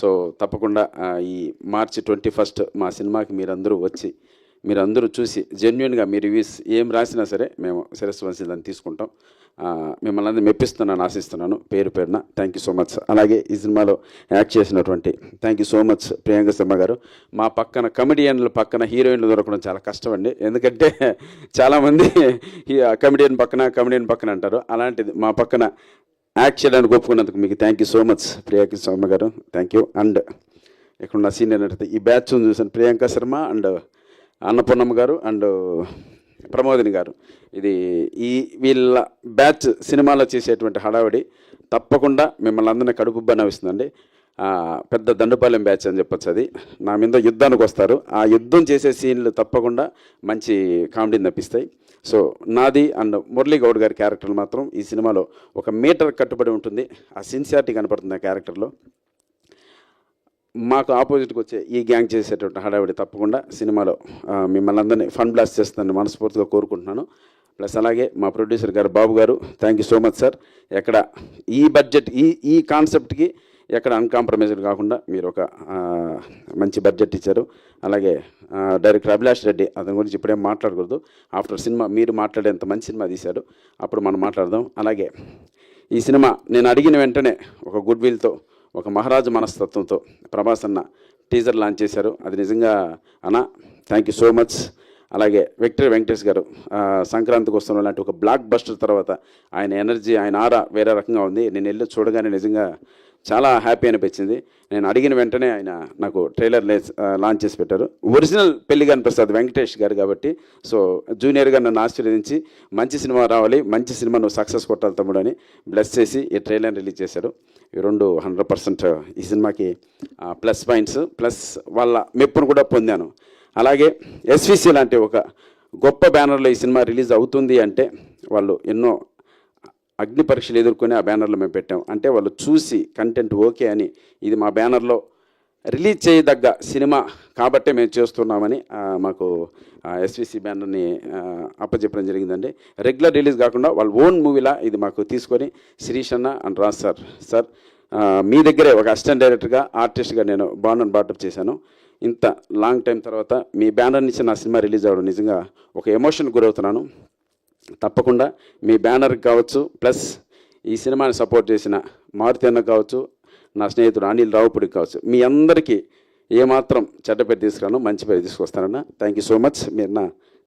So తప్పకుండా ఈ మార్చి twenty first మా సినిమాకి మీరందరూ వచ్చి మీరందరూ చూసి జెన్యున్గా మీ రివ్యూస్ ఏం రాసినా సరే మేము శిరస్సు వంశీ దాన్ని తీసుకుంటాం. మిమ్మల్ని అందరూ మెప్పిస్తున్నాను ఆశిస్తున్నాను పేరు పేరున. థ్యాంక్ యూ సో మచ్ అలాగే ఈ సినిమాలో యాక్ట్ చేసినటువంటి thank you so much Priyanka Sharma garu. మా పక్కన కమెడియన్ల పక్కన హీరోయిన్లు దొరకడం చాలా కష్టం అండి ఎందుకంటే చాలామంది కమెడియన్ పక్కన కమెడియన్ పక్కన అంటారు. అలాంటిది మా పక్కన యాక్ట్ చేయడానికి ఒప్పుకున్నందుకు మీకు thank you so much Priyanka Sharma garu. Thank you and ఇక్కడ ఉన్న సీనియర్ నటిత ఈ బ్యాచ్ చూసాను ప్రియాంక శర్మ అండ్ అన్నపూర్ణమ్మ గారు అండ్ ప్రమోదిని గారు. ఇది ఈ వీళ్ళ బ్యాచ్ సినిమాలో చేసేటువంటి హడావిడి తప్పకుండా మిమ్మల్ని అందరినీ కడుపుబ్బా నవ్విస్తుందండి పెద్ద దండుపాలెం బ్యాచ్ అని చెప్పొచ్చు అది. నా మీద యుద్ధానికి వస్తారు. ఆ యుద్ధం చేసే సీన్లు తప్పకుండా మంచి కామెడీని తప్పిస్తాయి. సో నాది అండ్ మురళీ గౌడ్ గారి క్యారెక్టర్ మాత్రం ఈ సినిమాలో ఒక మీటర్ కట్టుబడి ఉంటుంది. ఆ సిన్సియారిటీ కనపడుతుంది ఆ క్యారెక్టర్లో. మాకు ఆపోజిట్కి వచ్చే ఈ గ్యాంగ్ చేసేటువంటి హడావిడి తప్పకుండా సినిమాలో మిమ్మల్ని అందరినీ ఫన్ బ్లాస్ట్ చేస్తానని మనస్ఫూర్తిగా కోరుకుంటున్నాను. ప్లస్ అలాగే మా ప్రొడ్యూసర్ గారు Babu garu thank you so much sir. ఎక్కడ ఈ బడ్జెట్ ఈ ఈ కాన్సెప్ట్కి ఎక్కడ అన్కాంప్రమైజ్డ్ కాకుండా మీరు ఒక మంచి బడ్జెట్ ఇచ్చారు. అలాగే డైరెక్టర్ అభిలాష్ రెడ్డి అతని గురించి ఇప్పుడేం మాట్లాడకూడదు. ఆఫ్టర్ సినిమా మీరు మాట్లాడేంత మంచి సినిమా తీశారు అప్పుడు మనం మాట్లాడదాం. అలాగే ఈ సినిమా నేను అడిగిన వెంటనే ఒక గుడ్ విల్తో ఒక మహారాజు మనస్తత్వంతో ప్రభాస్ అన్న టీజర్ లాంచ్ చేశారు. అది నిజంగా అన్న థ్యాంక్ యూ సో మచ్ అలాగే విక్టరీ వెంకటేష్ గారు సంక్రాంతికి వస్తున్న లాంటి ఒక బ్లాక్ బస్టర్ తర్వాత ఆయన ఎనర్జీ ఆయన ఆరా వేరే రకంగా ఉంది. నేను వెళ్ళి చూడగానే నిజంగా చాలా హ్యాపీ అనిపించింది. నేను అడిగిన వెంటనే ఆయన నాకు ట్రైలర్ లాంచ్ చేసి పెట్టారు. ఒరిజినల్ పెళ్ళిగాని ప్రసాద్ వెంకటేష్ గారు కాబట్టి సో జూనియర్గా నన్ను ఆశీర్వదించి మంచి సినిమా రావాలి మంచి సినిమా నువ్వు సక్సెస్ కొట్టాలి తమ్ముడు అని బ్లెస్ చేసి ఈ ట్రైలర్ రిలీజ్ చేశారు. ఈ రెండు హండ్రెడ్ పర్సెంట్ ఈ సినిమాకి ప్లస్ పాయింట్స్ ప్లస్ వాళ్ళ మెప్పును కూడా పొందాను. అలాగే ఎస్విసి లాంటి ఒక గొప్ప బ్యానర్లో ఈ సినిమా రిలీజ్ అవుతుంది అంటే వాళ్ళు ఎన్నో అగ్ని పరీక్షలు ఎదుర్కొని ఆ బ్యానర్లో మేము పెట్టాం. అంటే వాళ్ళు చూసి కంటెంట్ ఓకే అని ఇది మా బ్యానర్లో రిలీజ్ చేయదగ్గ సినిమా కాబట్టే మేము చేస్తున్నామని మాకు ఎస్విసి బ్యానర్ని అప్పచెప్పడం జరిగిందండి. రెగ్యులర్ రిలీజ్ కాకుండా వాళ్ళ ఓన్ మూవీలా ఇది మాకు తీసుకొని శిరీష్ అన్న అండ్ రాజ్ సార్ సార్ మీ దగ్గరే ఒక అసిస్టెంట్ డైరెక్టర్గా ఆర్టిస్ట్గా నేను బాండ్ అండ్ బాటప్ చేశాను. ఇంత లాంగ్ టైం తర్వాత మీ బ్యానర్ నుంచి నా సినిమా రిలీజ్ అవ్వడం నిజంగా ఒక ఎమోషన్ గురవుతున్నాను. తప్పకుండా మీ బ్యానర్కి కావచ్చు ప్లస్ ఈ సినిమాని సపోర్ట్ చేసిన మారుతి అన్న కావచ్చు నా స్నేహితుడు అనిల్ రావుపుడికి కావచ్చు. మీ అందరికీ ఏమాత్రం చెడ్డ పేరు తీసుకురాను మంచి పేరు తీసుకొస్తానన్న. థ్యాంక్ యూ సో మచ్ మీరు నా